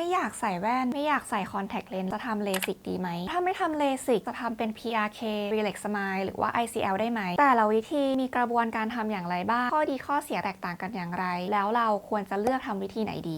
ไม่อยากใส่แว่น ไม่อยากใส่คอนแทคเลนส์จะทำเลสิกดีไหม ถ้าไม่ทำเลสิกจะทำเป็น PRK Relax Smile หรือว่า ICL ได้ไหม แต่ละวิธีมีกระบวนการทำอย่างไรบ้าง ข้อดีข้อเสียแตกต่างกันอย่างไร แล้วเราควรจะเลือกทำวิธีไหนดี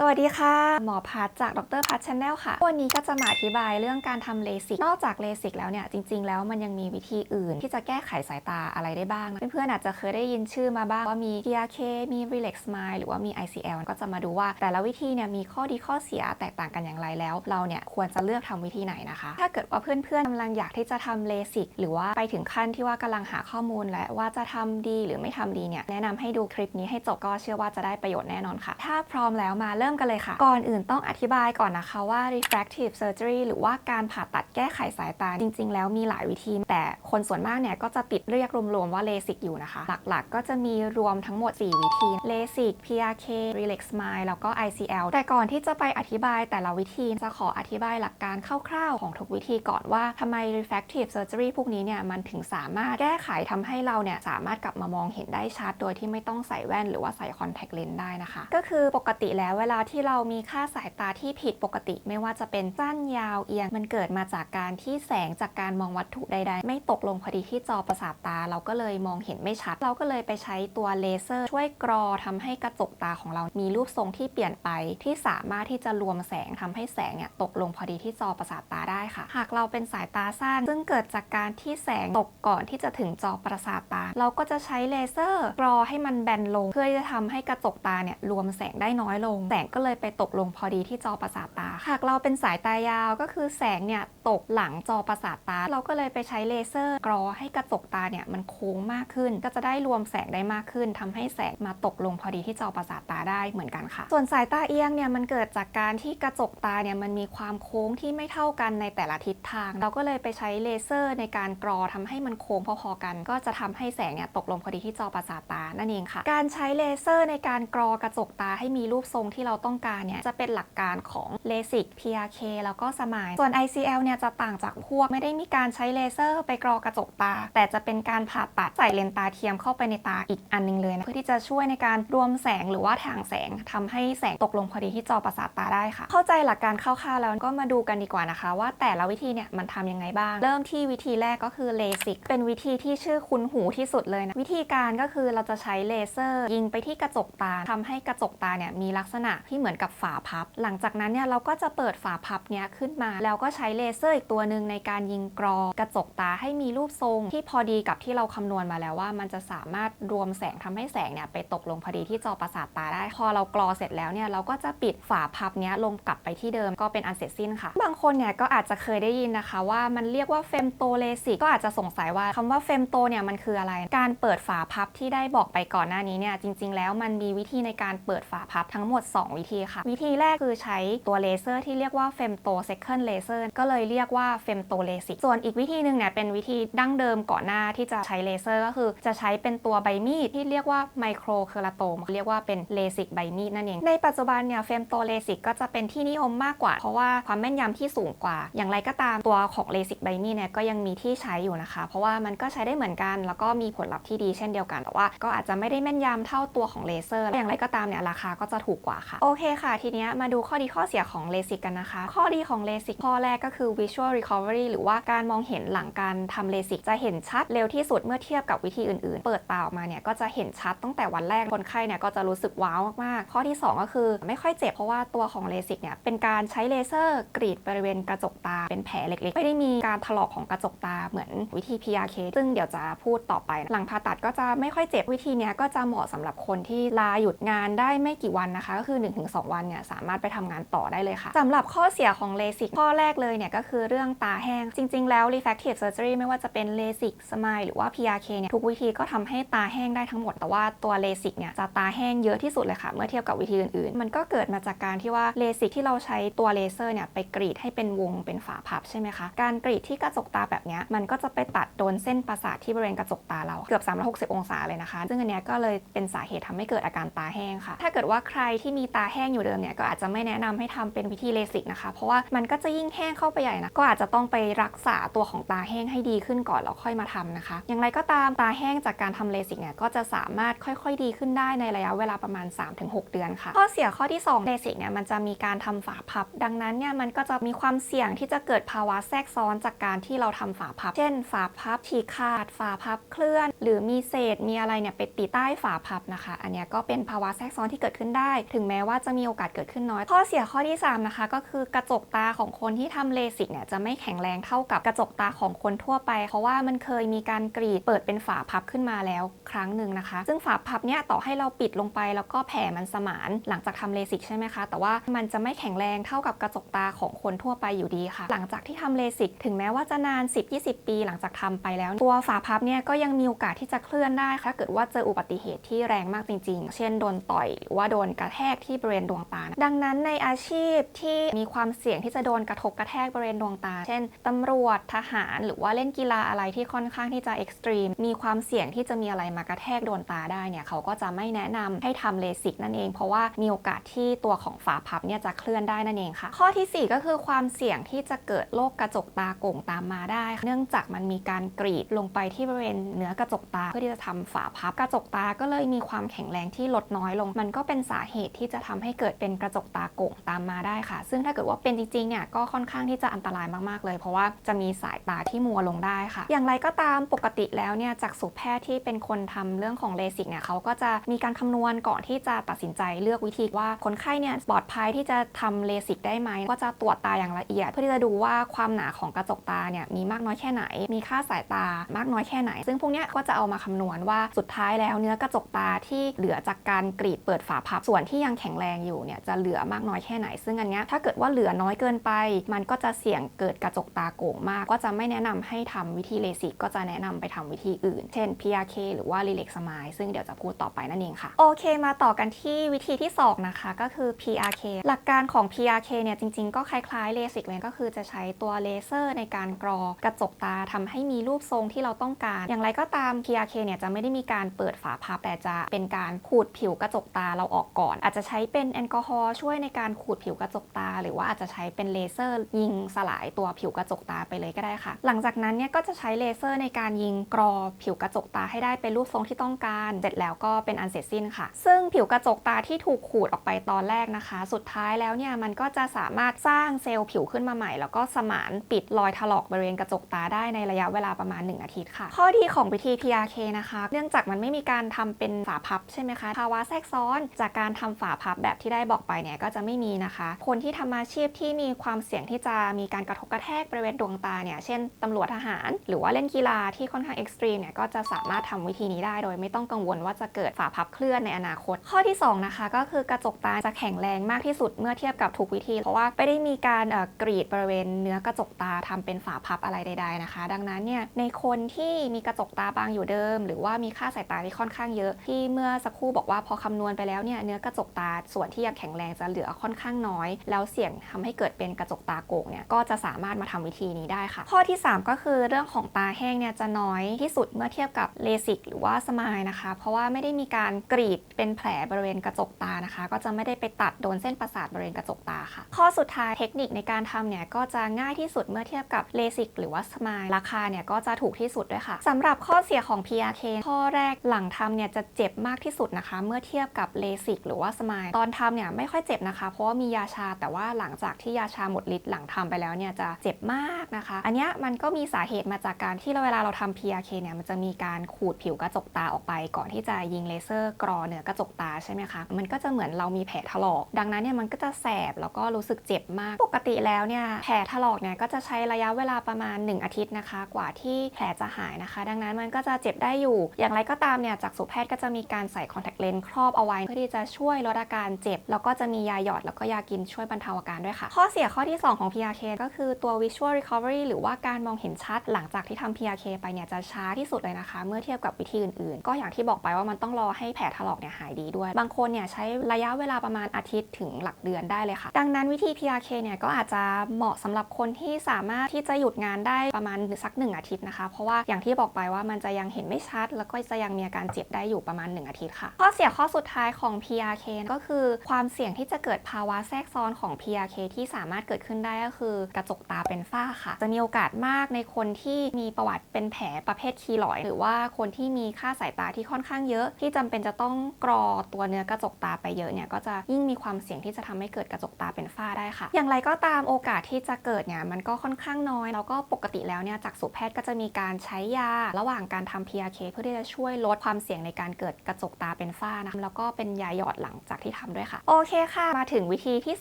สวัสดีค่ะ หมอพัทจากดรพัทชาแนลค่ะ วันนี้ก็จะมาอธิบายเรื่องการทำเลสิก นอกจากเลสิกแล้วเนี่ย จริง ๆ แล้วมันยังมีวิธีอื่น ที่จะแก้ไขสายตาอะไรได้บ้าง เพื่อนๆอาจจะเคยได้ยินชื่อมาบ้าง ว่ามี PRK มี Relax Smile หรือว่ามี ICL ก็จะมาดูว่า แต่ละวิธีเนี่ยมีข้อดีข้อเสียแตกต่างกันอย่างไรแล้ว เราเนี่ยควรจะเลือกทำวิธีไหนนะคะ ถ้าเกิดว่าเพื่อนๆกำลังอยากที่จะทำเลสิกหรือว่าไปถึงขั้นที่ว่ากำลังหาข้อมูลและว่าจะทำดีหรือไม่ทำดีเนี่ยแนะนำให้ดูคลิปนี้ให้จบก็เชื่อว่าจะได้ประโยชน์แน่นอนค่ะ ถ้าพร้อมแล้วมาเริ่มกันเลยค่ะ ก่อนอื่นต้องอธิบายก่อนนะคะว่า refractive surgery หรือว่าการผ่าตัดแก้ไขสายตาจริง ๆ แล้วมีหลายวิธี แต่คนส่วนมากเนี่ยก็จะติดเรียกรวมๆว่าเลสิกอยู่นะคะ หลักๆ ก็จะมีรวมทั้งหมด 4 วิธีเลสิก PRK Relax Smile แล้วก็ ICL แต่ก่อนที่จะไปอธิบายแต่ละวิธีจะขออธิบายหลักการคร่าวๆ ของทุกวิธีก่อนว่าทำไม refractive surgery พวกนี้เนี่ยมันถึงสามารถแก้ไขทำให้เราเนี่ยสามารถกลับมามองเห็นได้ชัด โดยที่ไม่ต้องใส่แว่น หรือว่าใส่คอนแทคเลนส์ได้นะคะ ก็คือปกติแล้วเวลาที่เรามีค่าสายตาที่ผิดปกติ ไม่ว่าจะเป็นสั้นยาวเอียง มันเกิดมาจากการที่แสงจากการมองวัตถุใด ๆ ไม่ตกลงพอดีที่จอประสาทตา เราก็เลยมองเห็นไม่ชัด เราก็เลยไปใช้ตัวเลเซอร์ ช่วยกรอทำให้กระจกตาของเรามีรูปทรงที่เปลี่ยนไป ที่สามารถที่จะรวมแสงทำให้แสงเนี่ยตกลงพอดีที่จอประสาทตาได้ค่ะ หากเราเป็นสายตาสั้น ซึ่งเกิดจากการที่แสงตกก่อนที่จะถึงจอประสาทตา เราก็จะใช้เลเซอร์กรอให้มันแบนลง เพื่อที่จะทำให้กระจกตาเนี่ยรวมแสงได้น้อยลง แสงก็เลยไปตกลงพอดีที่จอประสาทตาหากเราเป็นสายตายาวก็คือแสงเนี่ยตกหลังจอประสาทตา เราก็เลยไปใช้เลเซอร์กรอให้กระจกตาเนี่ยมันโค้งมากขึ้น ก็จะได้รวมแสงได้มากขึ้นทำให้แสงมาตกลงพอดีที่จอประสาทตาได้เหมือนกันค่ะ ส่วนสายตาเอียงเนี่ยมันเกิดจากการที่กระจกตาเนี่ยมันมีความโค้งที่ไม่เท่ากันในแต่ละทิศทาง เราก็เลยไปใช้เลเซอร์ในการกรอทำให้มันโค้งพอๆกัน ก็จะทำให้แสงเนี่ยตกลงพอดีที่จอประสาทตานั่นเองค่ะ การใช้เลเซอร์ในการกรอกระจกตาให้มีรูปทรงที่เราต้องการเนี่ยจะเป็นหลักการของเลสิก PRK แล้วก็สมายส่วน ICL เนี่ยจะต่างจากพวกไม่ได้มีการใช้เลเซอร์ไปกรอกระจกตา แต่จะเป็นการผ่าตัดใส่เลนตาเทียมเข้าไปในตาอีกอันหนึงเลยนะเพื่อที่จะช่วยในการรวมแสงหรือว่าทางแสงทำให้แสงตกลงพอดีที่จอประสาทตาได้ค่ะ เข้าใจหลักการคร่าวๆแล้วก็มาดูกันดีกว่านะคะ ว่าแต่ละวิธีเนี่ยมันทำยังไงบ้าง เริ่มที่วิธีแรกก็คือเลสิกเป็นวิธีที่ชื่อคุ้นหูที่สุดเลยนะวิธีการก็คือเราจะใช้เลเซอร์ยิงไปที่กระจกตาทำให้กระจกตาเนี่ยมีลักษณะที่เหมือนกับฝาพับ หลังจากนั้นเนี่ยเราก็จะเปิดฝาพับเนี้ยขึ้นมา แล้วก็ใช้เลเซอร์อีกตัวหนึ่งในการยิงกรอกระจกตาให้มีรูปทรง ที่พอดีกับที่เราคำนวณมาแล้วว่า มันจะสามารถรวมแสงทำให้แสงเนี่ยไปตกลงพอดีที่จอประสาทตาได้ พอเรากรอเสร็จแล้วเนี่ยเราก็จะปิดฝาพับเนี้ยลงกลับไปที่เดิมก็เป็นอันเสร็จสิ้นค่ะ บางคนเนี่ยก็อาจจะเคยได้ยินนะคะว่ามันเรียกว่าเฟมโตเลสิกก็อาจจะสงสัยว่าคำว่าเฟมโตเนี่ยมันคืออะไร การเปิดฝาพับที่ได้บอกไปก่อนหน้านี้เนี่ยจริง ๆ แล้วมันมีวิธีในการเปิดฝาพับทั้งหมด 2วิธีค่ะ วิธีแรกคือใช้ตัวเลเซอร์ที่เรียกว่าเฟมโตเซคันเลเซอร์ก็เลยเรียกว่าเฟมโตเลสิกส่วนอีกวิธีหนึ่งเนี่ยเป็นวิธีดั้งเดิมก่อนหน้าที่จะใช้เลเซอร์ก็คือจะใช้เป็นตัวใบมีดที่เรียกว่าไมโครเคอราโตมเรียกว่าเป็นเลสิกใบมีดนั่นเอง ในปัจจุบันเนี่ยเฟมโตเลสิกก็จะเป็นที่นิยมมากกว่า เพราะว่าความแม่นยำที่สูงกว่า อย่างไรก็ตามตัวของเลสิกใบมีดเนี่ยก็ยังมีที่ใช้อยู่นะคะ เพราะว่ามันก็ใช้ได้เหมือนกัน แล้วก็มีผลลัพธ์ที่ดีเช่นเดียวกันแต่ว่า ก็อาจจะไม่ได้แม่นยำเท่าตัวของเลเซอร์อย่างไรก็ตามเนี่ยราคาก็จะถูกกว่าค่ะโอเคค่ะ ทีนี้มาดูข้อดีข้อเสียของเลสิกกันนะคะ ข้อดีของเลสิกข้อแรกก็คือ visual recovery หรือว่าการมองเห็นหลังการทำเลสิกจะเห็นชัดเร็วที่สุดเมื่อเทียบกับวิธีอื่นๆ เปิดตาออกมาเนี่ยก็จะเห็นชัดตั้งแต่วันแรกคนไข้เนี่ยก็จะรู้สึกว้าวมากๆ ข้อที่ 2 ก็คือไม่ค่อยเจ็บเพราะว่าตัวของเลสิกเนี่ยเป็นการใช้เลเซอร์กรีดบริเวณกระจกตาเป็นแผลเล็กๆ ไม่ได้มีการถลอกของกระจกตาเหมือนวิธี PRK ซึ่งเดี๋ยวจะพูดต่อไป หลังผ่าตัดก็จะไม่ค่อยเจ็บวิธีนี้ก็จะเหมาะสำหรับคนที่ลาหยุดงานได้ไม่กี่วันนะคะก็คือ1-2 วันเนี่ยสามารถไปทำงานต่อได้เลยค่ะสำหรับข้อเสียของเลสิกข้อแรกเลยเนี่ยก็คือเรื่องตาแห้งจริง ๆ แล้ว refractive surgery ไม่ว่าจะเป็นเลสิกสมายหรือว่า PRK เนี่ยทุกวิธีก็ทำให้ตาแห้งได้ทั้งหมดแต่ว่าตัวเลสิกเนี่ยจะตาแห้งเยอะที่สุดเลยค่ะ เมื่อเทียบกับวิธีอื่นๆ มันก็เกิดมาจากการที่ว่าเลสิกที่เราใช้ตัวเลเซอร์เนี่ยไปกรีดให้เป็นวงเป็นฝาพับใช่ไหมคะการกรีดที่กระจกตาแบบเนี้ยมันก็จะไปตัดโดนเส้นประสาทที่บริเวณกระจกตาเราเกือบ 360 องศาเลยนะคะ ซึ่งอันเนี้ยก็เลยเป็นสาเหตุทำให้เกิดอาการตาแห้งค่ะ ถ้าเกิดว่าใครที่มีตาแห้งอยู่เดิมเนี่ยก็อาจจะไม่แนะนำให้ทำเป็นวิธีเลสิกนะคะ เพราะว่ามันก็จะยิ่งแห้งเข้าไปใหญ่นะก็อาจจะต้องไปรักษาตัวของตาแห้งให้ดีขึ้นก่อนแล้วค่อยมาทำนะคะ อย่างไรก็ตามตาแห้งจากการทำเลสิกเนี่ยก็จะสามารถค่อยๆ ดีขึ้นได้ในระยะเวลาประมาณ 3-6 เดือนค่ะ ข้อเสียข้อที่2เลสิกเนี่ยมันจะมีการทำฝาพับ ดังนั้นเนี่ยมันก็จะมีความเสี่ยงที่จะเกิดภาวะแทรกซ้อนจากการที่เราทำฝาพับ เช่น ฝาพับฉีกขาด ฝาพับเคลื่อน หรือมีเศษมีอะไรเนี่ยไปติดใต้ฝาพับนะคะ อันนี้ก็เป็นภาวะแทรกซ้อนที่เกิดขึ้นได้ ถึงแม้ว่าจะมีโอกาสเกิดขึ้นน้อย ข้อเสียข้อที่สามนะคะ ก็คือกระจกตาของคนที่ทำเลสิกเนี่ยจะไม่แข็งแรงเท่ากับกระจกตาของคนทั่วไป เพราะว่ามันเคยมีการกรีดเปิดเป็นฝาพับขึ้นมาแล้วครั้งหนึ่งนะคะ ซึ่งฝาพับเนี่ยต่อให้เราปิดลงไป แล้วก็แผ่มันสมานหลังจากทำเลสิกใช่ไหมคะ แต่ว่ามันจะไม่แข็งแรงเท่ากับกระจกตาของคนทั่วไปอยู่ดีค่ะ หลังจากที่ทำเลสิกถึงแม้ว่าจะนาน 10-20 ปีหลังจากทำไปแล้ว ตัวฝาพับเนี่ยก็ยังมีโอกาสที่จะเคลื่อนได้ถ้าเกิดว่าเจออุบัติเหตุที่แรงมากจริง ๆ เช่นโดนต่อยหรือว่าโดนกระแทกที่บริเวณดวงตา ดังนั้นในอาชีพที่มีความเสี่ยงที่จะโดนกระทบกระแทกบริเวณดวงตา เช่นตำรวจทหารหรือว่าเล่นกีฬาอะไรที่ค่อนข้างที่จะเอ็กซ์ตรีมมีความเสี่ยงที่จะมีอะไรมากระแทกโดนตาได้เนี่ยเขาก็จะไม่แนะนำให้ทำเลสิกนั่นเอง เพราะว่ามีโอกาสที่ตัวของฝาพับเนี่ยจะเคลื่อนได้นั่นเองค่ะ ข้อทีสี่ 4 ก็คือความเสี่ยงที่จะเกิดโรคกระจกตาโก่งตามมาได้ เนื่องจากมันมีการกรีดลงไปที่บริเวณเนื้อกระจกตา เพื่อที่จะทำฝาพับกระจกตาก็เลยมีความแข็งแรงที่ลดน้อยลง มันก็เป็นสาเหตุที่จะทำให้เกิดเป็นกระจกตาโก่งตามมาได้ค่ะ ซึ่งถ้าเกิดว่าเป็นจริงๆเนี่ยก็ค่อนข้างที่จะอันตรายมากๆเลย เพราะว่าจะมีสายตาที่มัวลงได้ค่ะ อย่างไรก็ตามปกติแล้วเนี่ยจากสุแพทย์ที่เป็นคนทำเรื่องของเลสิกเนี่ยเขาก็จะมีการคำนวณก่อนที่จะตัดสินใจเลือกวิธีว่าคนไข้เนี่ยปลอดภัยที่จะทำเลสิกได้ไหมก็จะตรวจตาอย่างละเอียด เพื่อที่จะดูว่าความหนาของกระจกตาเนี่ยมีมากน้อยแค่ไหน มีค่าสายตามากน้อยแค่ไหน ซึ่งพวกเนี้ยก็จะเอามาคำนวณว่าสุดท้ายแล้วเนื้อกระจกตาที่เหลือจากการกรีดเปิดฝาพับส่วนที่ยังแข็งแรงอยู่เนี่ยจะเหลือมากน้อยแค่ไหน ซึ่งอันนี้ถ้าเกิดว่าเหลือน้อยเกินไป มันก็จะเสี่ยงเกิดกระจกตาโก่งมาก ก็จะไม่แนะนำให้ทำวิธีเลสิกก็จะแนะนำไปทำวิธีอื่น เช่น PRK หรือว่า Relax Smile ซึ่งเดี๋ยวจะพูดต่อไปนั่นเองค่ะ โอเค มาต่อกันที่วิธีที่ 2 นะคะ ก็คือ PRK หลักการของ PRK เนี่ยจริง ๆ ก็คล้ายๆเลสิกเลยก็คือจะใช้ตัวเลเซอร์ในการกรอกระจกตาทำให้มีรูปทรงที่เราต้องการ อย่างไรก็ตาม PRK เนี่ยจะไม่ได้มีการเปิดฝาพับแต่จะเป็นการขูดผิวกระจกตาเราออกก่อน อาจจะใช้เป็นแอลกอฮอล์ช่วยในการขูดผิวกระจกตา หรือว่าอาจจะใช้เป็นเลเซอร์ยิงสลายตัวผิวกระจกตาไปเลยก็ได้ค่ะ หลังจากนั้นเนี่ยก็จะใช้เลเซอร์ในการยิงกรอผิวกระจกตาให้ได้เป็นรูปทรงที่ต้องการ เสร็จแล้วก็เป็นอันเสร็จสิ้นค่ะ ซึ่งผิวกระจกตาที่ถูกขูดออกไปตอนแรกนะคะ สุดท้ายแล้วเนี่ยมันก็จะสามารถสร้างเซลล์ผิวขึ้นมาใหม่ แล้วก็สมานปิดรอยถลอกบริเวณกระจกตาได้ในระยะเวลาประมาณ 1 อาทิตย์ค่ะ ข้อดีของวิธี PRK นะคะ เนื่องจากมันไม่มีการทำเป็นฝาพับใช่ไหมคะภาวะแทรกซ้อนจากการทำฝาพับแบบที่ได้บอกไปเนี่ยก็จะไม่มีนะคะ คนที่ทำอาชีพที่มีความเสี่ยงที่จะมีการกระทบกระแทกบริเวณดวงตาเนี่ย เช่นตำรวจทหาร หรือว่าเล่นกีฬาที่ค่อนข้างเอ็กซ์ตรีมเนี่ยก็จะสามารถทำวิธีนี้ได้โดยไม่ต้องกังวลว่าจะเกิดฝาพับเคลื่อนในอนาคต ข้อที่สองนะคะ ก็คือกระจกตาจะแข็งแรงมากที่สุดเมื่อเทียบกับทุกวิธี เพราะว่าไม่ได้มีการเอ่อกรีดบริเวณเนื้อกระจกตาทำเป็นฝาพับอะไรใด ๆนะคะ ดังนั้นเนี่ยในคนที่มีกระจกตาบางอยู่เดิม หรือว่ามีค่าสายตาที่ค่อนข้างเยอะที่เมื่อสักครู่บอกว่าพอคำนวณไปแล้วเนี่ยเนื้อกระจกตาส่วนที่ยังแข็งแรงจะเหลือค่อนข้างน้อย แล้วเสี่ยงทำให้เกิดเป็นกระจกตาโก่งเนี่ยก็จะสามารถมาทำวิธีนี้ได้ค่ะ ข้อที่ 3 ก็คือเรื่องของตาแห้งเนี่ยจะน้อยที่สุดเมื่อเทียบกับเลสิกหรือว่าสมายนะคะ เพราะว่าไม่ได้มีการกรีดเป็นแผลบริเวณกระจกตานะคะ ก็จะไม่ได้ไปตัดโดนเส้นประสาทบริเวณกระจกตาค่ะ ข้อสุดท้ายเทคนิคในการทำเนี่ยก็จะง่ายที่สุดเมื่อเทียบกับเลสิกหรือว่าสมายราคาเนี่ยก็จะถูกที่สุดด้วยค่ะสำหรับข้อเสียของ PRK ข้อแรกหลังทำเนี่ยจะเจ็บมากที่สุดนะคะ เมื่อเทียบกับเลสิกหรือว่าสมายตอนทำเนี่ยไม่ค่อยเจ็บนะคะ เพราะว่ามียาชาแต่ว่าหลังจากที่ยาชาหมดฤทธิ์หลังทำไปแล้วเนี่ยจะเจ็บมากนะคะ อันนี้มันก็มีสาเหตุมาจากการที่เวลาเราทำ PRK เนี่ยมันจะมีการขูดผิวกระจกตาออกไป ก่อนที่จะยิงเลเซอร์กรอเหนือกระจกตาใช่ไหมคะมันก็จะเหมือนเรามีแผลถลอก ดังนั้นเนี่ยมันก็จะแสบแล้วก็รู้สึกเจ็บมาก ปกติแล้วเนี่ยแผลถลอกเนี่ยก็จะใช้ระยะเวลาประมาณ 1 อาทิตย์นะคะ กว่าที่แผลจะหายนะคะ ดังนั้นมันก็จะเจ็บได้อยู่ อย่างไรก็ตามเนี่ยจากสุแพทย์ก็จะมีการใส่คอนแทคเลนส์ครอบเอาไว้เพื่อที่จะช่วยลดอาการเจ็บ แล้วก็จะมียาหยอดแล้วก็ยากินช่วยบรรเทาอาการด้วยค่ะ ข้อเสียข้อที่ 2 ของ PRK ก็คือตัว visual recovery หรือว่าการมองเห็นชัดหลังจากที่ทำ PRK ไปเนี่ยจะช้าที่สุดเลยนะคะ เมื่อเทียบกับวิธีอื่นๆ ก็อย่างที่บอกไปว่ามันต้องรอให้แผลถลอกเนี่ยหายดีด้วย บางคนเนี่ยใช้ระยะเวลาประมาณอาทิตย์ถึงหลักเดือนได้เลยค่ะ ดังนั้นวิธี PRK เนี่ยก็อาจจะเหมาะสำหรับคนที่สามารถที่จะหยุดงานได้ประมาณสักหนึ่งอาทิตย์นะคะ เพราะว่าอย่างที่บอกไปว่ามันจะยังเห็นไม่ชัด แล้วก็จะยังมีอาการเจ็บได้อยู่ประมาณ 1 อาทิตย์ค่ะ ข้อเสียข้อสุดท้ายของ PRK ก็คือความเสี่ยงที่จะเกิดภาวะแทรกซ้อนของ PRK ที่สามารถเกิดขึ้นได้ก็คือกระจกตาเป็นฝ้าค่ะ จะมีโอกาสมากในคนที่มีประวัติเป็นแผลประเภทคีลอยหรือว่าคนที่มีค่าสายตาที่ค่อนข้างเยอะ ที่จำเป็นจะต้องกรอตัวเนื้อกระจกตาไปเยอะเนี่ยก็จะยิ่งมีความเสี่ยงที่จะทำให้เกิดกระจกตาเป็นฝ้าได้ค่ะ อย่างไรก็ตามโอกาสที่จะเกิดเนี่ยมันก็ค่อนข้างน้อยแล้วก็ปกติแล้วเนี่ยจากสูแพทย์ก็จะมีการใช้ยา ระหว่างการทำ PRK เพื่อที่จะช่วยลดความเสี่ยงในการเกิดกระจกตาเป็นฝ้านะแล้วก็เป็นยาหยอดหลังจากที่ทำด้วยค่ะ โอเคค่ะ มาถึงวิธีที่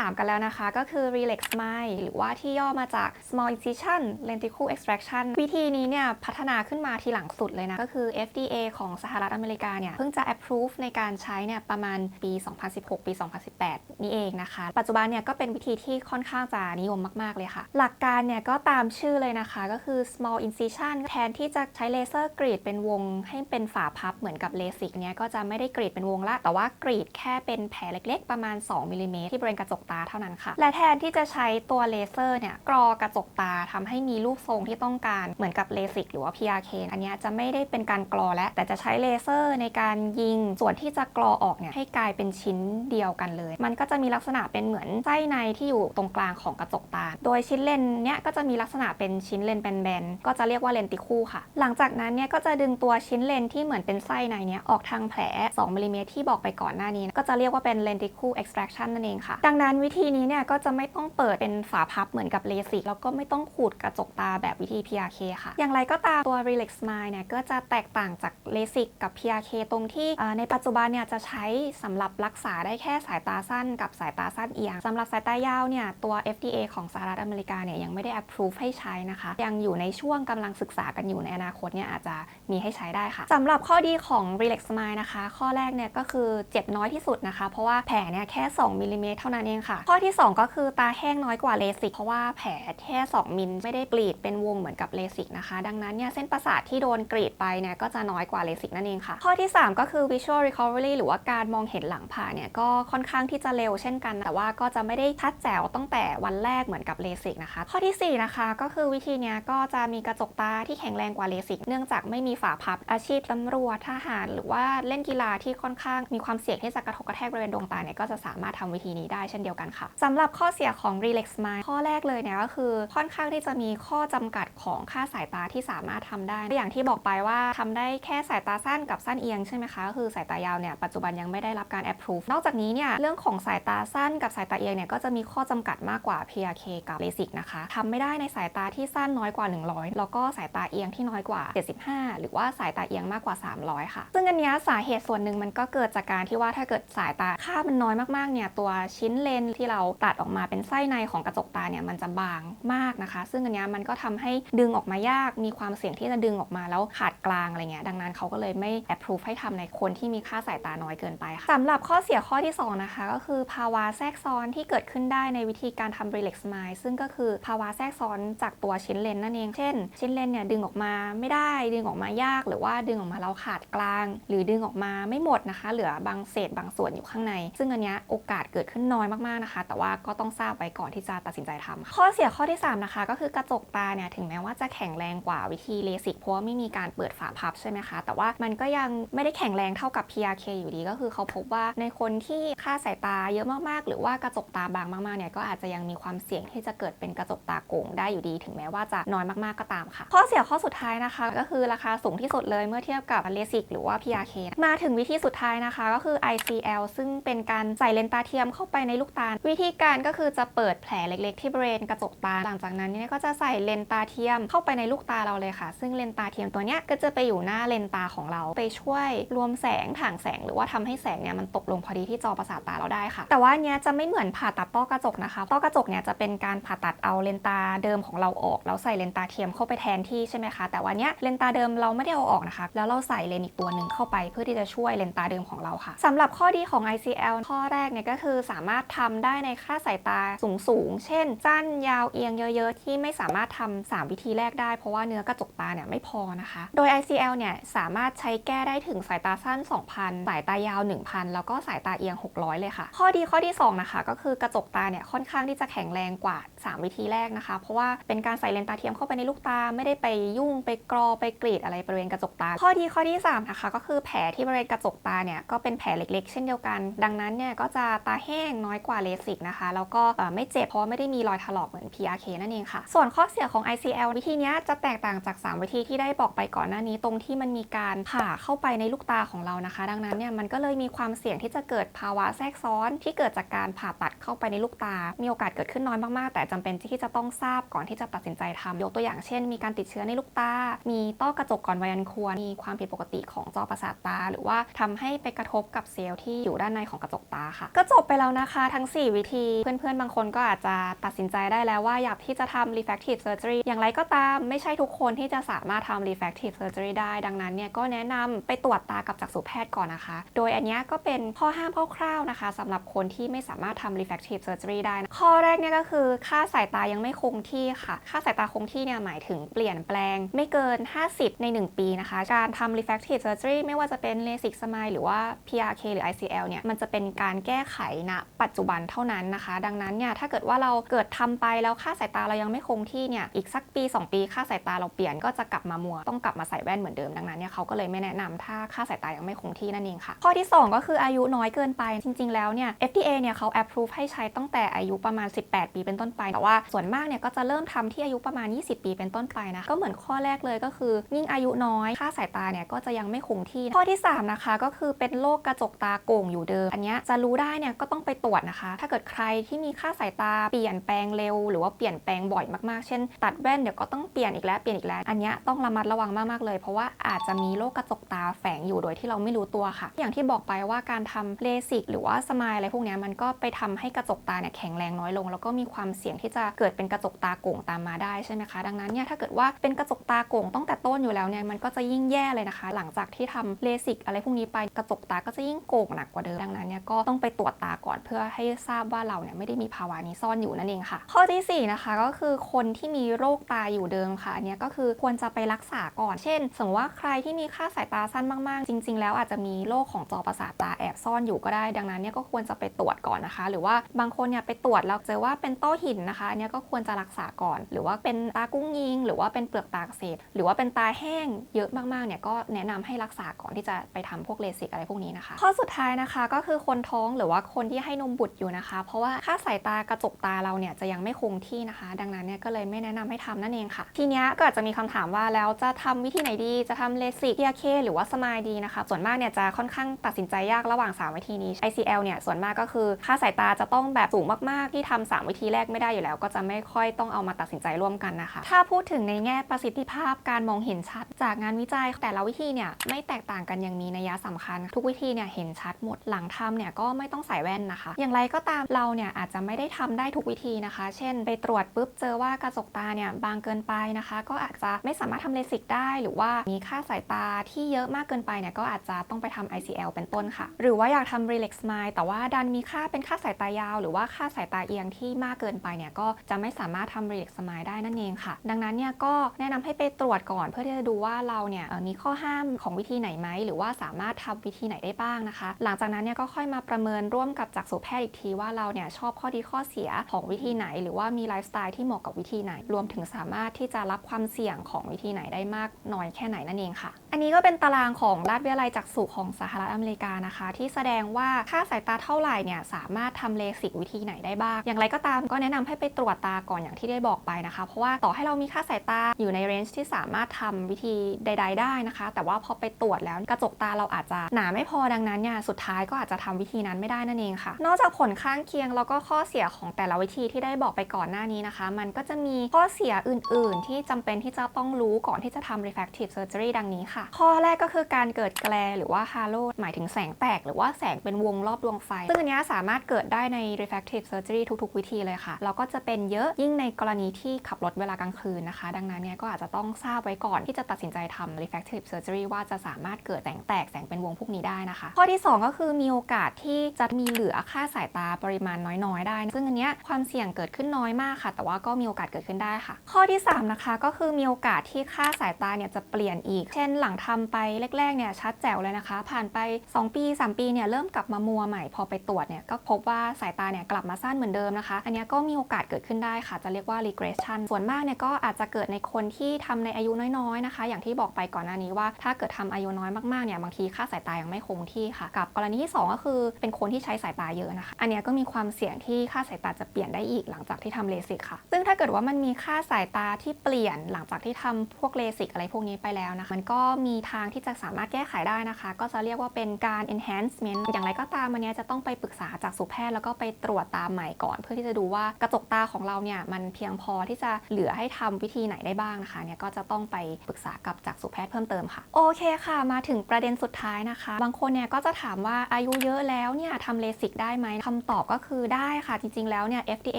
3 กันแล้วนะคะ ก็คือ Relax Smile หรือว่าที่ย่อมาจาก Small Incision Lenticle Extraction วิธีนี้เนี่ย พัฒนาขึ้นมาทีหลังสุดเลยนะ ก็คือ FDA ของสหรัฐอเมริกาเนี่ย เพิ่งจะ approve ในการใช้เนี่ย ประมาณปี 2016 ปี 2018 นี่เองนะคะ ปัจจุบันเนี่ยก็เป็นวิธีที่ค่อนข้างจะนิยมมาก ๆ เลยค่ะ หลักการเนี่ยก็ตามชื่อเลยนะคะก็คือ small incision แทนที่จะใช้เลเซอร์กรีดเป็นวงให้เป็นฝาพับเหมือนกับเลสิกเนี่ยก็จะไม่ได้กรีดเป็นวงละแต่ว่ากรีดแค่เป็นแแผลเล็กๆ ประมาณ 2มิลลิเมตรที่บริเวณกระจกตาเท่านั้นค่ะ และแทนที่จะใช้ตัวเลเซอร์เนี่ยกรอกระจกตาทำให้มีรูปทรงที่ต้องการเหมือนกับเลสิกหรือว่า PRK อันนี้จะไม่ได้เป็นการกรอแล้วแต่จะใช้เลเซอร์ในการยิงส่วนที่จะกรอออกเนี่ยให้กลายเป็นชิ้นเดียวกันเลย มันก็จะมีลักษณะเป็นเหมือนไส้ในที่อยู่ตรงกลางของกระจกตา โดยชิ้นเลนเนี้ยก็จะมีลักษณะเป็นชิ้นเลนแบนๆก็จะเรียกว่าเลนติคู่ค่ะ หลังจากนั้นเนี่ยก็จะดึงตัวชิ้นเลนที่เหมือนเป็นไส้ในเนี้ยออกทางแผล2มิลลิเมตรที่บอกไปก่อนหน้านี้ ก็จะเรียกว่าเป็น lenticle extraction นั่นเองค่ะ ดังนั้นวิธีนี้เนี่ยก็จะไม่ต้องเปิดเป็นฝาพับเหมือนกับเลสิกแล้วก็ไม่ต้องขูดกระจกตาแบบวิธี PRK ค่ะ อย่างไรก็ตามตัว Relax Smile เนี่ยก็จะแตกต่างจากเลสิกกับ PRK ตรงที่ในปัจจุบันเนี่ยจะใช้สำหรับรักษาได้แค่สายตาสั้นกับสายตาสั้นเอียงสำหรับสายตายาวเนี่ยตัว FDA ของสหรัฐอเมริกาเนี่ยยังไม่ได้ approve ให้ใช้นะคะ ยังอยู่ในช่วงกำลังศึกษากันอยู่ในอนาคตเนี่ยอาจจะมีให้ใช้ได้ค่ะสำหรับข้อดีของ Relax Smile นะคะ ข้อแรกเนี่ยก็คือเจ็บน้อยที่สุดนะคะเพราะว่าแผลเนี่ยแค่ 2มิลลิเมตรเท่านั้นเองค่ะ ข้อที่ 2 ก็คือตาแห้งน้อยกว่าเลสิกเพราะว่าแผลแค่2มิลไม่ได้กรีดเป็นวงเหมือนกับเลสิกนะคะ ดังนั้นเนี่ยเส้นประสาทที่โดนกรีดไปเนี่ยก็จะน้อยกว่าเลสิกนั่นเองค่ะ ข้อที่ 3 ก็คือ visual recovery หรือว่าการมองเห็นหลังผ่าเนี่ยก็ค่อนข้างที่จะเร็วเช่นกัน แต่ว่าก็จะไม่ได้ชัดแจ๋วตั้งแต่วันแรกเหมือนกับเลสิกนะคะ ข้อทีสี่4 นะคะก็คือวิธีเนี้ยก็จะมีกระจกตาที่แข็งแรงกว่าเลสิกเนื่องจากไม่มีฝาพับอาชีพตำรวจทหาร หรือว่าเล่นกีฬาที่ค่อนข้างมีความเสี่ยงที่จะกระทบกระแทกบริเวณดวงตาเนี่ยก็จะสามารถทำวิธีนี้ได้เช่นเดียวกันค่ะสำหรับข้อเสียของ Relax Smile ข้อแรกเลยเนี่ยก็คือค่อนข้างที่จะมีข้อจำกัดของค่าสายตาที่สามารถทำได้ อย่างที่บอกไปว่าทำได้แค่สายตาสั้นกับสั้นเอียงใช่ไหมคะก็คือสายตายาวเนี่ยปัจจุบันยังไม่ได้รับการ approve นอกจากนี้เนี่ยเรื่องของสายตาสั้นกับสายตาเอียงเนี่ยก็จะมีข้อจำกัดมากกว่า PRK กับ LASIK นะคะทำไม่ได้ในสายตาที่สั้นน้อยกว่า 100 แล้วก็สายตาเอียงที่น้อยกว่า 75 หรือว่าสายตาเอียงมากกว่า 300 ค่ะ ซึ่งอันนี้ยสาเหตุส่วนหนึ่งมันก็เกิดจากการที่ว่าถ้าเกิดสายตาค่ามันน้อยมากๆเนี่ยตัวชิ้นเลนที่เราตัดออกมาเป็นไส้ในของกระจกตาเนี่ยมันจะบางมากนะคะ ซึ่งอันนี้มันก็ทำให้ดึงออกมายากมีความเสี่ยงที่จะดึงออกมาแล้วขาดกลางอะไรเงี้ยดังนั้นเขาก็เลยไม่ approve ให้ทำในคนที่มีค่าสายตาน้อยเกินไปค่ะสำหรับข้อเสียข้อที่สองนะคะ ก็คือภาวะแทรกซ้อนที่เกิดขึ้นได้ในวิธีการทำ Relax Smile ซึ่งก็คือภาวะแทรกซ้อนจากตัวชิ้นเลนนั่นเอง เช่น ชิ้นเลนเนี่ยดึงออกมาไม่ได้ดึงออกมายาก หรือว่าดึงออกมาแล้วขาดกลาง หรือดึงออกมาไม่หมดนะคะ เหลือบางเศษบางส่วนอยู่ข้างใน ซึ่งอันนี้โอกาสเกิดขึ้นน้อยมากๆนะคะ แต่ว่าก็ต้องทราบไว้ก่อนที่จะตัดสินใจทำข้อเสียข้อที่สามนะคะ ก็คือกระจกตาเนี่ยถึงแม้ว่าจะแข็งแรงกว่าวิธีเลสิกเพราะว่าไม่มีการเปิดฝาพับใช่ไหมคะแต่ว่ามันก็ยังไม่ได้แข็งแรงเท่ากับ PRK อยู่ดีก็คือเขาพบว่าในคนที่ค่าสายตาเยอะมากๆ หรือว่ากระจกตาบางมากๆเนี่ยก็อาจจะยังมีความเสี่ยงที่จะเกิดเป็นกระจกตาโก่งได้อยู่ดี ถึงแม้ว่าจะน้อยมากๆก็ตามค่ะ ข้อเสียข้อสุดท้ายนะคะ ก็คือราคาสูงที่สุดเลยเมื่อเทียบกับเลสิกหรือว่า PRK มาถึงวิธีสุดท้ายนะคะ ก็คือ ICL ซึ่งึ่งเป็นการใส่เลนส์ตาเทียมเข้าไปในลูกตา วิธีการก็คือจะเปิดแผลเล็กๆ ที่บริเวณกระจกตา หลังจากนั้นเนี่ยก็จะใส่เลนส์ตาเทียมเข้าไปในลูกตาเราเลยค่ะ ซึ่งเลนส์ตาเทียมตัวเนี้ยก็จะไปอยู่หน้าเลนส์ตาของเรา ไปช่วยรวมแสงถ่างแสง หรือว่าทำให้แสงเนี่ยมันตกลงพอดีที่จอประสาทตาเราได้ค่ะ แต่ว่าเนี้ยจะไม่เหมือนผ่าตัดต้อกระจกนะคะ ต้อกระจกเนี่ยจะเป็นการผ่าตัดเอาเลนส์ตาเดิมของเราออกแล้วใส่เลนส์ตาเทียมเข้าไปแทนที่ใช่ไหมคะ แต่วันเนี้ยเลนส์ตาเดิมเราไม่ได้เอาออกนะคะ แล้วเราใส่เลนส์อีกตัวหนึ่งเข้าไปเพื่อที่จะช่วยเลนส์ตาเดิมของเราค่ะสำหรับข้อดีของ ICL ข้อแรกเนี่ยก็คือสามารถทำได้ในค่าสายตาสูงๆเช่น สั้นยาวเอียงเยอะ ๆ ที่ไม่สามารถทำ3วิธีแรกได้ เพราะว่าเนื้อกระจกตาเนี่ยไม่พอนะคะ โดย ICL เนี่ยสามารถใช้แก้ได้ถึงสายตาสั้น 2,000 สายตายาว 1,000 แล้วก็สายตาเอียง 600 เลยค่ะ ข้อดีข้อที่ 2 นะคะ ก็คือกระจกตาเนี่ยค่อนข้างที่จะแข็งแรงกว่า 3 วิธีแรกนะคะ เพราะว่าเป็นการใส่เลนส์ตาเทียมเข้าไปในลูกตาไม่ได้ไปยุ่งไปกรอไปกรีดอะไรบริเวณกระจกตา ข้อดีข้อที่3นะคะก็คือแผลที่บริเวณกระจกตาเนี่ยก็เป็นแผลเล็ก ๆ เช่นเดียวกันดังนั้นเนี่ยก็จะตาแห้งน้อยกว่าเลสิกนะคะแล้วก็ไม่เจ็บเพราะไม่ได้มีรอยถลอกเหมือน PRK นั่นเองค่ะ ส่วนข้อเสียของ ICL วิธีนี้จะแตกต่างจาก 3 วิธีที่ได้บอกไปก่อนหน้านี้ตรงที่มันมีการผ่าเข้าไปในลูกตาของเรานะคะ ดังนั้นเนี่ยมันก็เลยมีความเสี่ยงที่จะเกิดภาวะแทรกซ้อนที่เกิดจากการผ่าตัดเข้าไปในลูกตา มีโอกาสเกิดขึ้นน้อยมากๆ แต่จำเป็นที่จะต้องทราบก่อนที่จะตัดสินใจทำยกตัวอย่างเช่น มีการติดเชื้อในลูกตา มีต้อกระจกก่อนวัยอันควร มีความผิดปกติของจอประสาทตา หรือว่าทำให้ไปกระทบกับเซลล์ที่อยู่ด้านในของกระจกตาค่ะ ก็จบไปแล้วนะคะ ทั้ง 4 วิธี เพื่อนๆ บางคนก็อาจจะตัดสินใจได้แล้วว่าอยากที่จะทำ refractive surgery อย่างไรก็ตามไม่ใช่ทุกคนที่จะสามารถทำ refractive surgery ได้ ดังนั้นเนี่ยก็แนะนำไปตรวจตากับจักษุแพทย์ก่อนนะคะ โดยอันนี้ก็เป็นข้อห้ามคร่าวๆนะคะสำหรับคนที่ไม่สามารถทำ refractive surgery ได้ ข้อแรกเนี่ยก็คือค่าสายตายังไม่คงที่ค่ะ ค่าสายตาคงที่เนี่ยหมายถึงเปลี่ยนแปลง ไม่เกิน 50 ใน 1 ปีนะคะ การทำ refractive surgery ไม่ว่าจะเป็น LASIK SMILE หรือว่า PRK หรือ ICL เนี่ยมันจะเป็นการแก้ไขณปัจจุบันเท่านั้นนะคะ ดังนั้นเนี่ยถ้าเกิดว่าเราเกิดทำไปแล้วค่าสายตาเรายังไม่คงที่เนี่ยอีกสักปี 2 ปีค่าสายตาเราเปลี่ยนก็จะกลับมามัวต้องกลับมาใส่แว่นเหมือนเดิมดังนั้นเนี่ยเขาก็เลยไม่แนะนำถ้าค่าสายตายังไม่คงที่นั่นเองค่ะข้อที่ 2 ก็คืออายุน้อยเกินไปจริง ๆ แล้วเนี่ย FDA เนี่ยเขา approve ให้ใช้ตั้งแต่อายุประมาณ 18 ปีเป็นต้นไป แต่ว่าส่วนมากเนี่ยก็จะเริ่มทำที่อายุประมาณ 20 ปีเป็นต้นไปนะก็เหมือนข้อแรกเลยก็คือ ยิ่งอายุน้อยค่าสายตาเนี่ยก็จะยังไม่คงที่ ข้อที่ 3 นะคะก็คือเป็นโรคกระจกตาโก่งอยู่เดิม อันนี้จะรู้ได้เนี่ยก็ต้องไปตรวจนะคะ ถ้าเกิดใครที่มีค่าสายตาเปลี่ยนแปลงเร็ว หรือว่าเปลี่ยนแปลงบ่อยมากๆ เช่น ตัดแว่นเดี๋ยวก็ต้องเปลี่ยนอีกแล้วเปลี่ยนอีกแล้ว อันนี้ต้องระมัดระวังมากๆเลย เพราะว่าอาจจะมีโรคกระจกตาแฝงอยู่โดยที่เราไม่รู้ตัวค่ะ อย่างที่บอกไปว่าการทำเลสิกหรือว่าสมายอะไรพวกนี้มันก็ไปทำให้กระจกตาเนี่ยแข็งแรงน้อยลง แล้วก็มีความเสี่ยงที่จะเกิดเป็นกระจกตาโก่งตามมาได้ใช่ไหมคะ ดังนั้นเนี่ยถ้าเกิดว่าเป็นกระจกตาโก่งตั้งแต่ต้นอยู่แล้วเนี่ยมันก็จะยิ่งแย่เลยนะคะ หลังจากที่ทำเลสิกอะไรพวกนี้ไปกระจกตาก็จะยิ่งโก่งหนักกว่าเดิมดังนั้นเนี่ยก็ต้องไปตรวจตาก่อนเพื่อให้ทราบว่าเราเนี่ยไม่ได้มีภาวะนี้ซ่อนอยู่นั่นเองค่ะ ข้อที่สี่นะคะก็คือคนที่มีโรคตาอยู่เดิมค่ะอันเนี้ยก็คือควรจะไปรักษาก่อน เช่น สมมติว่าใครที่มีค่าสายตาสั้นมากๆ จริง ๆ แล้วอาจจะมีโรคของจอประสาทตาแอบซ่อนอยู่ก็ได้ ดังนั้นเนี่ยก็ควรจะไปตรวจก่อนนะคะ หรือว่าบางคนเนี่ยไปตรวจแล้วเจอว่าเป็นต้อหินนะคะเนี้ยก็ควรจะรักษาก่อน หรือว่าเป็นตากุ้งยิง หรือว่าเป็นเปลือกตาเสบหรือว่าเป็นตาแห้งเยอะมากๆเนี่ยก็แนะนำให้รักษาก่อนที่จะไปทำพวกเลสิกอะไรพวกนี้นะคะ ข้อสุดท้ายนะคะก็คือคนท้องหรือว่าคนที่ให้นมบุตรอยู่นะคะ เพราะว่าค่าสายตากระจกตาเราเนี่ยจะยังไม่คงที่นะคะ ดังนั้นเนี่ยก็เลยไม่แนะนำให้ทำนั่นเองค่ะ ทีเนี้ยก็อาจจะมีคำถามว่าแล้วจะทำวิธีไหนดี จะทำเลสิก PRK หรือว่าสมายดีนะคะ ส่วนมากเนี่ยจะค่อนข้างตัดสินใจยากระหว่าง 3 วิธีนี้ ICL เนี่ยส่วนมากก็คือค่าสายตาจะต้องแบบสูงมากๆที่ทำ3วิธีแรกไม่ได้อยู่แล้ว ก็จะไม่ค่อยต้องเอามาตัดสินใจร่วมกันนะคะ ถ้าพูดถึงในแง่ประสิทธิภาพการมองเห็นชัด จากงานวิจัยแต่ละวิธีเนี่ยไม่แตกต่างกันอย่างมีนัยสำคัญ ทุกวิธีเนี่ยเห็นชัดหมดหลังทำเนี่ยก็ไม่ต้องใส่แว่นนะคะ อย่างไรก็ตามเราเนี่ยอาจจะไม่ได้ทำได้ทุกวิธีนะคะ เช่น ไปตรวจปุ๊บเจอว่ากระจกตาเนี่ยบางเกินไปนะคะ ก็อาจจะไม่สามารถทำเลสิกได้ หรือว่ามีค่าสายตาที่เยอะมากเกินไปเนี่ยก็อาจจะต้องไปทำ ICL เป็นต้นค่ะ หรือว่าอยากทำ Relax Smile แต่ว่าดันมีค่าเป็นค่าสายตายาว หรือว่าค่าสายตาเอียงที่มากเกินไปเนี่ยก็จะไม่สามารถทำ Relax Smile ได้นั่นเองค่ะ ดังนั้นเนี่ยก็แนะนำให้ไปตรวจก่อนเพื่อที่จะดูว่าเราเนี่ยมีข้อห้ามของวิธีไหนไหมหรือว่าสามารถทำวิธีไหนได้บ้างนะคะ หลังจากนั้นเนี่ยก็ค่อยมาประเมินร่วมกับจักษุแพทย์อีกทีว่าเราเนี่ยชอบข้อดีข้อเสียของวิธีไหน หรือว่ามีไลฟ์สไตล์ที่เหมาะกับวิธีไหน รวมถึงสามารถที่จะรับความเสี่ยงของวิธีไหนได้มากน้อยแค่ไหนนั่นเองค่ะ อันนี้ก็เป็นตารางของราชวิทยาลัยจักษุของสหรัฐอเมริกานะคะ ที่แสดงว่าค่าสายตาเท่าไหร่เนี่ยสามารถทำเลสิกวิธีไหนได้บ้าง อย่างไรก็ตามก็แนะนำให้ไปตรวจตาก่อนอย่างที่ได้บอกไปนะคะ เพราะว่าต่อให้เรามีค่าสายตาอยู่ในเรนจ์ที่สามารถทำวิธีใด ๆ ได้นะคะ แต่ว่าพอไปตรวจแล้วกระจกตาเราอาจจะหนาไม่พอดังนั้นเนี่ยสุดท้ายก็อาจจะทำวิธีนั้นไม่ได้นั่นเองค่ะ นอกจากผลข้างเคียงแล้วก็ข้อเสียของแต่ละวิธีที่ได้บอกไปก่อนหน้านี้นะคะ มันก็จะมีข้อเสียอื่น ๆ ที่จำเป็นที่จะต้องรู้ก่อนที่จะทำ refractive surgery ดังนี้ค่ะข้อแรกก็คือการเกิดแกลหรือว่า halo หมายถึงแสงแตก หรือว่าแสงเป็นวงรอบดวงไฟ ซึ่งอันนี้สามารถเกิดได้ใน refractive surgery ทุกๆ วิธีเลยค่ะแล้วก็จะเป็นเยอะยิ่งในกรณีที่ขับรถเวลากลางคืนนะคะ ดังนั้นเนี่ยก็อาจจะต้องทราบไว้ก่อนที่จะตัดสินใจทำ refractive surgery ว่าจะสามารถเกิดแสงแตกแสงเป็นวงพวกนี้ได้นะคะ ข้อที่ 2 ก็คือมีโอกาสที่จะมีเหลือค่าสายตาปริมาณน้อยๆ ได้ ซึ่งอันเนี้ยความเสี่ยงเกิดขึ้นน้อยมากค่ะ แต่ว่าก็มีโอกาสเกิดขึ้นได้ค่ะ ข้อที่ 3 นะคะก็คือมีโอกาสที่ค่าสายตาเนี่ยจะเปลี่ยนอีก เช่นหลังงทำไปแรกๆเนี่ยชัดแจ๋วเลยนะคะ ผ่านไป 2 ปี 3 ปีเนี่ยเริ่มกลับมามัวใหม่พอไปตรวจเนี่ยก็พบว่าสายตาเนี่ยกลับมาสั้นเหมือนเดิมนะคะ อันนี้ก็มีโอกาสเกิดขึ้นได้ค่ะ จะเรียกว่า regression ส่วนมากเนี่ยก็อาจจะเกิดในคนที่ทำในอายุน้อยๆนะคะ อย่างที่บอกไปก่อนหน้านี้ว่า ถ้าเกิดทำอายุน้อยมากๆเนี่ยบางทีค่าสายตายังไม่คงที่ค่ะ กับกรณีที่สองก็คือเป็นคนที่ใช้สายตาเยอะนะคะ อันนี้ก็มีความเสี่ยงที่ค่าสายตาจะเปลี่ยนได้อีกหลังจากที่ทำเลสิกค่ะ ซึ่งถ้าเกิดว่ามันมีค่าสายตาที่เปลี่ยนหลังจากที่ทำพวกเลสิกอะไรพวกนี้ไปแล้วนะคะมันก็มมีทางที่จะสามารถแก้ไขได้นะคะ ก็จะเรียกว่าเป็นการ enhancement อย่างไรก็ตามอันเนี้ยจะต้องไปปรึกษาจากสุแพทย์แล้วก็ไปตรวจตาใหม่ก่อน เพื่อที่จะดูว่ากระจกตาของเราเนี่ยมันเพียงพอที่จะเหลือให้ทำวิธีไหนได้บ้างนะคะเนี่ยก็จะต้องไปปรึกษากับจากสุแพทย์เพิ่มเติมค่ะโอเคค่ะ มาถึงประเด็นสุดท้ายนะคะ บางคนเนี่ยก็จะถามว่าอายุเยอะแล้วเนี่ยทำเลสิกได้ไหมคำตอบก็คือได้ค่ะจริง ๆ แล้วเนี่ย FDA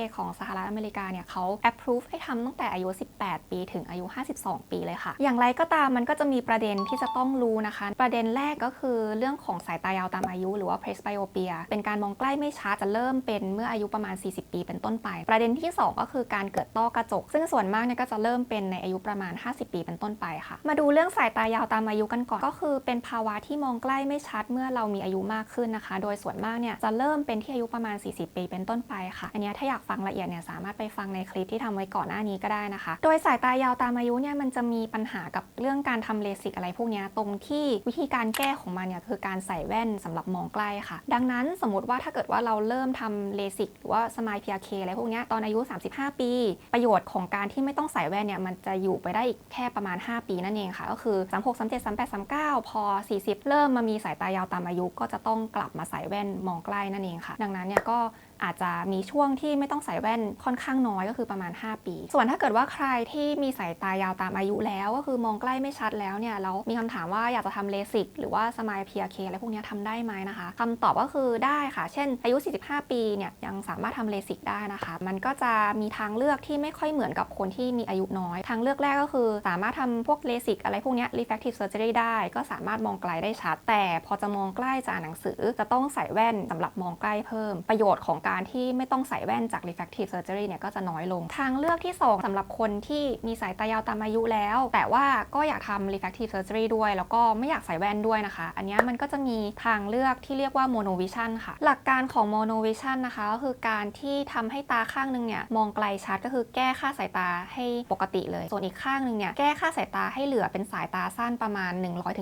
ของสหรัฐอเมริกาเนี่ยเขา approve ให้ทำตั้งแต่อายุ 18 ปีถึงอายุ 52 ปีเลยค่ะ อย่างไรก็ตามมันก็จะมีประเด็นที่จะต้องรู้นะคะ ประเด็นแรกก็คือเรื่องของสายตายาวตามอายุ หรือว่า presbyopia เป็นการมองใกล้ไม่ชัดจะเริ่มเป็นเมื่ออายุประมาณ 40 ปีเป็นต้นไป ประเด็นที่ 2 ก็คือการเกิดต้อกระจก ซึ่งส่วนมากเนี่ยก็จะเริ่มเป็นในอายุประมาณ 50 ปีเป็นต้นไปค่ะ มาดูเรื่องสายตายาวตามอายุกันก่อน ก็คือเป็นภาวะที่มองใกล้ไม่ชัดเมื่อเรามีอายุมากขึ้นนะคะ โดยส่วนมากเนี่ยจะเริ่มเป็นที่อายุประมาณ 40 ปีเป็นต้นไปค่ะ อันนี้ถ้าอยากฟังละเอียดเนี่ยสามารถไปฟังในคลิปที่ทำไว้ก่อนหน้านี้ก็ได้นะคะ โดยสายตายาวตามอายุเนี่ยมันจะมีปัญหากับเรื่องการทำเลสิกอะไรพวกนี้ตรงที่วิธีการแก้ของมันเนี่ยคือการใส่แว่นสำหรับมองใกล้ค่ะ ดังนั้นสมมติว่าถ้าเกิดว่าเราเริ่มทำเลสิกหรือว่าสมายพีอาเคอะไรพวกนี้ตอนอายุ 35 ปี ประโยชน์ของการที่ไม่ต้องใส่แว่นเนี่ยมันจะอยู่ไปได้อีกแค่ประมาณ 5 ปีนั่นเองค่ะ ก็คือ 36 37 38 39 พอ 40 เริ่มมามีสายตายาวตามอายุ ก็จะต้องกลับมาใส่แว่นมองใกล้นั่นเองค่ะ ดังนั้นเนี่ยก็อาจจะมีช่วงที่ไม่ต้องใส่แว่นค่อนข้างน้อยก็คือประมาณ 5 ปี ส่วนถ้าเกิดว่าใครที่มีสายตายาวตามอายุแล้ว ก็คือมองใกล้ไม่ชัดแล้วเนี่ยแล้วมีคำถามว่าอยากจะทำเลสิกหรือว่าสมายเพีอาเคอะไรพวกนี้ยทำได้ไหมนะคะคำตอบก็คือได้ค่ะ เช่น อายุ 45 ปีเนี่ยยังสามารถทำเลสิกได้นะคะ มันก็จะมีทางเลือกที่ไม่ค่อยเหมือนกับคนที่มีอายุน้อย ทางเลือกแรกก็คือ สามารถทำพวกเลสิกอะไรพวกนี้ refractive surgery ได้ ก็สามารถมองไกลได้ชัด แต่พอจะมองใกล้จะอ่านหนังสือ จะต้องใส่แว่นสำหรับมองใกล้เพิ่มประโยชน์ของการที่ไม่ต้องใส่แว่นจาก refractive surgery เนี่ยก็จะน้อยลง ทางเลือกที่ 2สำหรับคนที่มีสายตายาวตามอายุแล้ว แต่ว่าก็อยากทำ refractive surgery ด้วย แล้วก็ไม่อยากใส่แว่นด้วยนะคะ อันนี้มันก็จะมีทางเลือกที่เรียกว่า monovision ค่ะ หลักการของ monovision นะคะ ก็คือการที่ทำให้ตาข้างหนึงเนี่ยมองไกลชัดก็คือแก้ค่าสายตาให้ปกติเลย ส่วนอีกข้างหนึงเนี่ยแก้ค่าสายตาให้เหลือเป็นสายตาสั้นประมาณ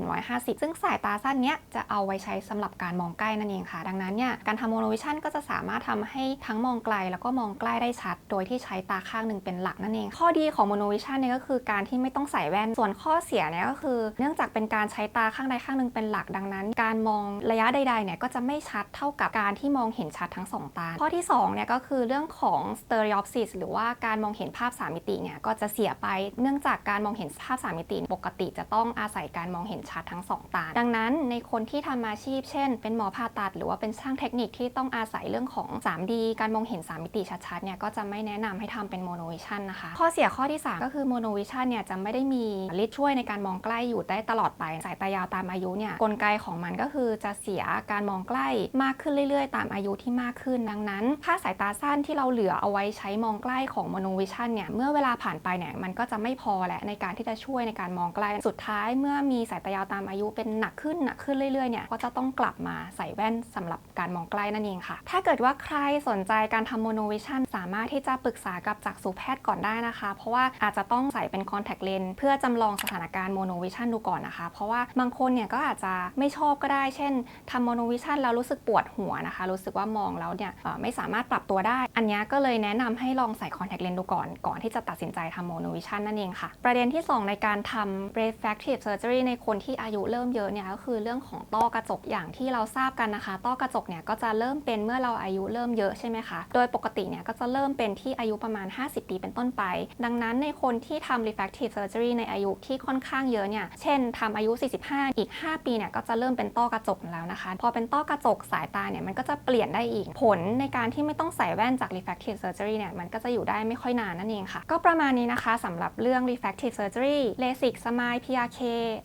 100-150 ซึ่งสายตาสั้นเนี้ยจะเอาไว้ใช้สำหรับการมองใกล้นั่นเองค่ะ ดังนั้นเนี่ยการทำ monovision ก็จะสามารถททำให้ทั้งมองไกลแล้วก็มองใกล้ได้ชัด โดยที่ใช้ตาข้างหนึ่งเป็นหลักนั่นเอง ข้อดีของ monovision เนี่ยก็คือการที่ไม่ต้องใส่แว่น ส่วนข้อเสียเนี่ยก็คือ เนื่องจากเป็นการใช้ตาข้างใดข้างหนึ่งเป็นหลักดังนั้น การมองระยะใดๆเนี่ยก็จะไม่ชัดเท่ากับการที่มองเห็นชัดทั้งสองตา ข้อที่2เนี่ยก็คือเรื่องของ stereopsis หรือว่าการมองเห็นภาพ3มิติเนี่ยก็จะเสียไป เนื่องจากการมองเห็นภาพ3มิติปกติจะต้องอาศัยการมองเห็นชัดทั้งสองตา ดังนั้นในคนที่ทำอาชีพ เช่น เป็นหมอผ่าตัด หรือว่าเป็นช่างเทคนิคที่ต้องอาศัยเรื่องของ 3D การมองเห็น 3 มิติชัดๆเนี่ยก็จะไม่แนะนำให้ทำเป็น monovision นะคะ ข้อเสียข้อที่ 3 ก็คือ monovision เนี่ยจะไม่ได้มีฤทธิ์ช่วยในการมองใกล้อยู่ได้ตลอดไป สายตายาวตามอายุเนี่ยกลไกของมันก็คือจะเสียการมองใกล้มากขึ้นเรื่อยๆ ตามอายุที่มากขึ้น ดังนั้น ค่าสายตาสั้นที่เราเหลือเอาไว้ใช้มองใกล้ของ monovision เนี่ยเมื่อเวลาผ่านไปเนี่ยมันก็จะไม่พอแหละในการที่จะช่วยในการมองใกล้สุดท้ายเมื่อมีสายตายาวตามอายุเป็นหนักขึ้นหนักขึ้นเรื่อยๆเนี่ยก็จะต้องกลับมาใส่แว่นสำหรับการมองใกล้นั่นเองค่ะ ถ้าเกิดว่าใครสนใจการทำ monovision สามารถที่จะปรึกษากับจักษุแพทย์ก่อนได้นะคะ เพราะว่าอาจจะต้องใส่เป็น contact lens เพื่อจำลองสถานการณ์ monovision ดูก่อนนะคะ เพราะว่าบางคนเนี่ยก็อาจจะไม่ชอบก็ได้ เช่นทำ monovision แล้วรู้สึกปวดหัวนะคะ รู้สึกว่ามองแล้วเนี่ยไม่สามารถปรับตัวได้ อันนี้ก็เลยแนะนำให้ลองใส่ contact lens ดูก่อน ก่อนที่จะตัดสินใจทำ monovision นั่นเองค่ะ ประเด็นที่ 2 ในการทำ refractive surgery ในคนที่อายุเริ่มเยอะเนี่ยก็คือเรื่องของต้อกระจกอย่างที่เราทราบกันนะคะ ต้อกระจกเนี่ยก็จะเริ่มเป็นเมื่อเราอายุเริ่มริ่มเยอะใช่ไหมคะ โดยปกติเนี่ยก็จะเริ่มเป็นที่อายุประมาณ 50 ปีเป็นต้นไป ดังนั้นในคนที่ทำ refractive surgery ในอายุที่ค่อนข้างเยอะเนี่ย เช่นทำอายุ 45 อีก 5 ปีเนี่ยก็จะเริ่มเป็นต้อกระจกแล้วนะคะ พอเป็นต้อกระจกสายตาเนี่ยมันก็จะเปลี่ยนได้อีก ผลในการที่ไม่ต้องใส่แว่นจาก refractive surgery เนี่ยมันก็จะอยู่ได้ไม่ค่อยนานนั่นเองค่ะ ก็ประมาณนี้นะคะสำหรับเรื่อง refractive surgery LASIK SMILE PRK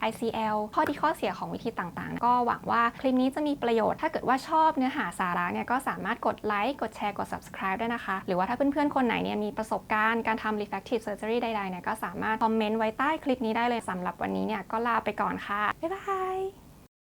ICL ข้อดีข้อเสียของวิธีต่างๆ ก็หวังว่าคลิปนี้จะมีประโยชน์ ถ้าเกิดว่าชอบเนื้อหาสาระเนี่ยก็สามารถกดไลค์กดแชร์กด subscribe ด้วยนะคะ หรือว่าถ้าเพื่อนๆ คนไหนเนี่ยมีประสบการณ์การทำ refractive surgery ใดๆเนี่ยก็สามารถคอมเมนต์ไว้ใต้คลิปนี้ได้เลยสำหรับวันนี้เนี่ยก็ลาไปก่อนค่ะบ๊ายบาย